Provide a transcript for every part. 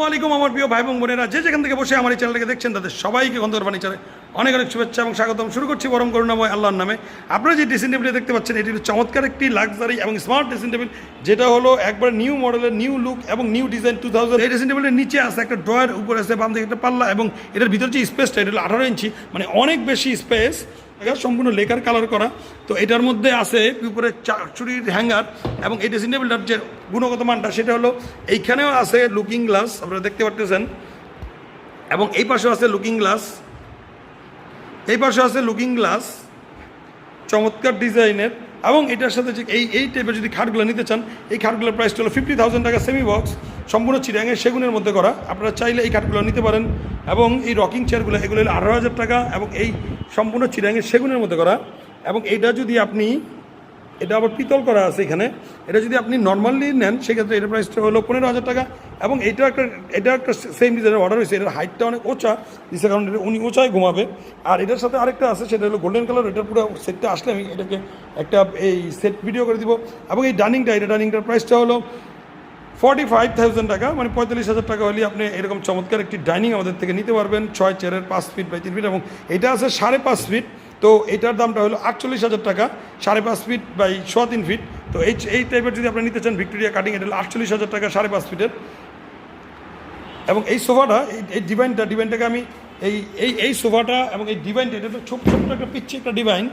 আলাইকুম, আমার প্রিয় ভাই বোন বোনেরা। যে যেখান থেকে বসে আমার এই চ্যানেলটাকে দেখছেন, তাদের সবাইকে গন্ধর ফার্নিচারে অনেক অনেক শুভেচ্ছা এবং স্বাগতম। শুরু করছি বরম করুণাময় আল্লাহর নামে। আপনারা যে ড্রেসিং টেবিলটা দেখতে পাচ্ছেন, এটি চমৎকার একটি লাক্সারি এবং স্মার্ট ড্রেসিং টেবিল, যেটা হলো একবার নিউ মডেলের নিউ লুক এবং নিউ ডিজাইন টু থাউজেন্ড। এই ড্রেসিং টেবিলের নিচে আছে একটা ড্রয়ার, উপরে আছে বাম দিকে একটা পাল্লা এবং এটার ভিতরে যে স্পেসটা, এটা হলো আঠারো ইঞ্চি মানে অনেক বেশি স্পেস। এটা সম্পূর্ণ লেকার কালার করা। তো এটার মধ্যে আছে উপরে চাকচুরির হ্যাঙ্গার এবং এই ড্রেসিং টেবিলটার যে গুণগত মানটা, সেটা হলো এইখানেও আছে লুকিং গ্লাস আপনারা দেখতে পারতেছেন। এবং এই পাশেও আছে লুকিং গ্লাস এই পাশে আছে লুকিং গ্লাস চমৎকার ডিজাইনের। এবং এটার সাথে যে এই এই টাইপের যদি খাটগুলো নিতে চান, এই খাটগুলোর প্রাইসটা হলো ফিফটি থাউজেন্ড টাকা সেমি বক্স সম্পূর্ণ চিরাঙের সেগুনের মধ্যে করা। আপনারা চাইলে এই কাঠগুলো নিতে পারেন এবং এই রকিং চেয়ারগুলো, এগুলো হলো আঠারো হাজার টাকা এবং এই সম্পূর্ণ চিরাঙের সেগুনের মধ্যে করা। এবং এটা যদি আপনি, এটা আবার পিতল করা আছে এখানে। এটা যদি আপনি নর্মালি নেন, সেক্ষেত্রে এটার প্রাইসটা হলো পনেরো হাজার টাকা। এবং এটা একটা এটা একটা সেম ডিজাইনের অর্ডার হয়েছে। এটার হাইটটা অনেক ওচা। দিচ্ছে কারণ এটা উনি ওচায় ঘুমাবে। আর এটার সাথে আরেকটা আছে, সেটা হলো গোল্ডেন কালার এটার পুরো সেটটা আসলে আমি এটাকে একটা এই সেট ভিডিও করে দিব। এবং এই ডাইনিংটা এটা ডাইনিংটার প্রাইসটা হলো ফর্টি ফাইভ থাউজেন্ড টাকা মানে পঁয়তাল্লিশ হাজার টাকা হলে আপনি এরকম চমৎকার একটি ডাইনিং আমাদের থেকে নিতে পারবেন। ছয় চেয়ারের পাঁচ ফিট বাই তিন ফিট এবং এটা আছে সাড়ে পাঁচ ফিট তো এটার দামটা হলো আটচল্লিশ হাজার টাকা, সাড়ে পাঁচ ফিট বাই ছ তিন ফিট তো এই এই টাইপের যদি আপনি নিতে চান ভিক্টোরিয়া কাটিং এটা হলো আটচল্লিশ হাজার টাকা, সাড়ে পাঁচ ফিটের এবং এই সোফাটা, এই ডিভাইনটা ডিভাইনটাকে আমি এই এই এই সোফাটা এবং এই ডিভাইনটা এটা তো ছোট্ট ছোট্ট একটা পিচ্ছি একটা ডিভাইন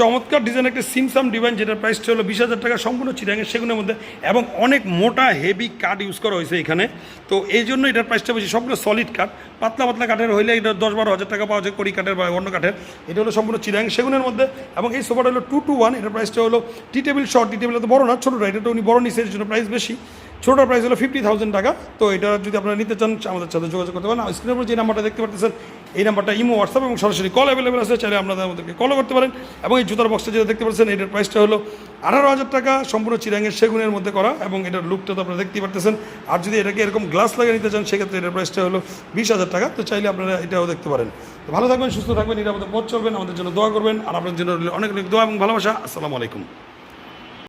চমৎকার ডিজাইন একটা সিমসাম ডিভাইন যেটার প্রাইসটা হলো বিশ হাজার টাকা, সম্পূর্ণ চিরাঙের সেগুনের মধ্যে এবং অনেক মোটা হেভি কাঠ ইউজ করা হয়েছে এখানে। তো এই জন্য এটার প্রাইসটা বেশি। সবগুলো সলিড কাঠ পাতলা পাতলা কাঠের হইলে এটা দশ বারো হাজার টাকা পাওয়া যায়, কড়ি কাঠের বা অন্য কাঠের এটা হলো সম্পূর্ণ চিরাং সেগুনের মধ্যে এবং এই সোফাটা হলো টু টু ওয়ান এটার প্রাইসটা হলো T table short T table তো বড় না ছোটোটা এটা তো উনি বড় নিচ্ছে জন্য প্রাইস বেশি। ছোটোটার প্রাইস হলো ফিফটি থাউজেন্ড টাকা। তো এটা যদি আপনারা নিতে চান, আমাদের সাথে যোগাযোগ করতে পারেন। স্ক্রিনের উপর যে নাম্বারটা দেখতে পাচ্ছেন এই নাম্বারটা ইমো হোয়াটসঅ্যাপ এবং সরাসরি কল অ্যাভেলেবেল আছে, চাইলে আপনাদের আমাদেরকে কলও করতে পারেন। এবং এই জুতার বক্সটা যেটা দেখতে পাচ্ছেন, এটার প্রাইসটা হলো আঠারো হাজার টাকা, সম্পূর্ণ চিরাঙের সেগুনের মধ্যে করা এবং এটার লুকটা তো আপনারা দেখতেই পারতেছেন। আর যদি এটাকে এরকম গ্লাস লাগিয়ে নিতে চান, সেক্ষেত্রে এটার প্রাইসটা হলো বিশ হাজার টাকা। তো চাইলে আপনারা এটাও দেখতে পারেন। তো ভালো থাকবেন, সুস্থ থাকবেন এটা আমাদের পথ চলবেন, আমাদের জন্য দোয়া করবেন। আর আপনার জন্য অনেক অনেক দোয়া এবং ভালোবাসা। আসসালামু আলাইকুম।